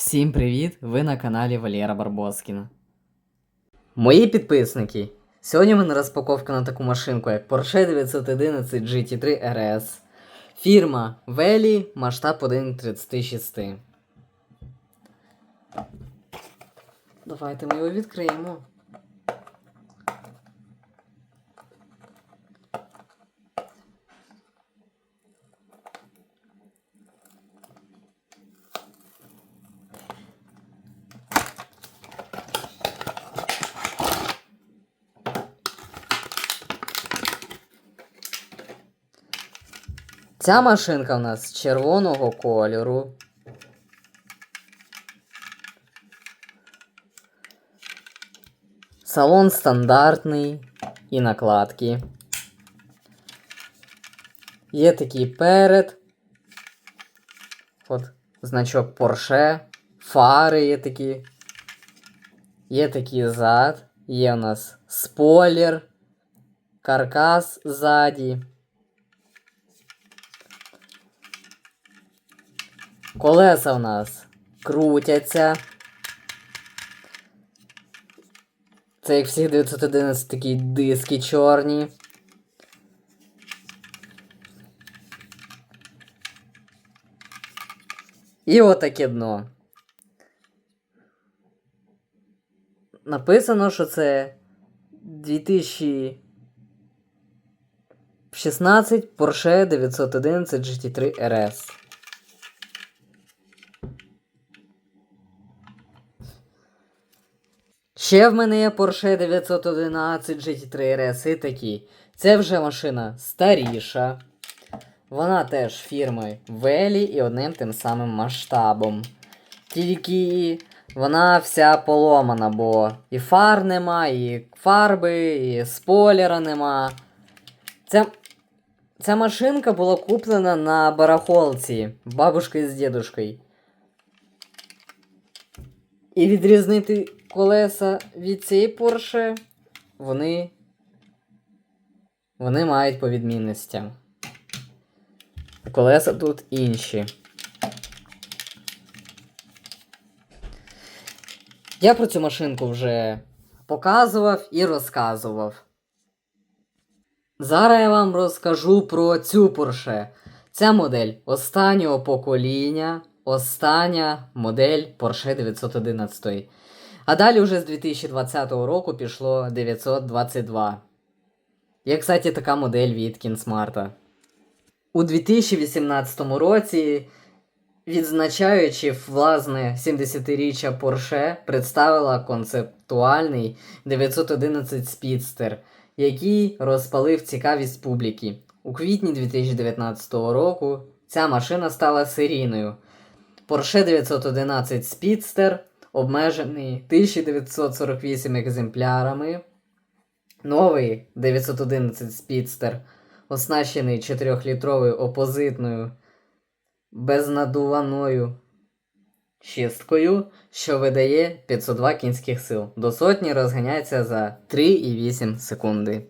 Всім привіт! Ви на каналі Валєра Барбоскіна. Мої підписники. Сьогодні в мене розпаковка на таку машинку, як Porsche 911 GT3 RS. Фірма Велі, масштаб 1.36. Давайте ми його відкриємо. Ця машинка в нас червоного кольору. Салон стандартний і накладки. Є такий перед. От значок Porsche. Фари є такі. Є такий зад. Є у нас спойлер. Каркас ззаді. Колеса в нас крутяться. Це як всіх 911 такі диски чорні. І отаке дно. Написано, що це 2016 Porsche 911 GT3 RS. Ще в мене є Porsche 911 GT3 RS і такі. Це вже машина старіша. Вона теж фірми Велі і одним тим самим масштабом. Тільки вона вся поломана, бо і фар нема, і фарби, і спойлера нема. Ця, ця машинка була куплена на барахолці бабушкою з дідушкою. І відрізнити колеса від цієї Porsche, вони. Вони мають по відмінностям. Колеса тут інші. Я про цю машинку вже показував і розказував. Зараз я вам розкажу про цю Porsche. Ця модель останнього покоління, остання модель Porsche 911. А далі вже з 2020 року пішло 922. Є, кстати, така модель від Кінсмарта. У 2018 році, відзначаючи власне 70-річчя Porsche, представила концептуальний 911 Speedster, який розпалив цікавість публіки. У квітні 2019 року ця машина стала серійною. Porsche 911 Speedster обмежений 1948 екземплярами. Новий 911 Speedster оснащений 4-літровою опозитною безнадуваною шісткою, що видає 502 кінських сил. До сотні розганяється за 3,8 секунди.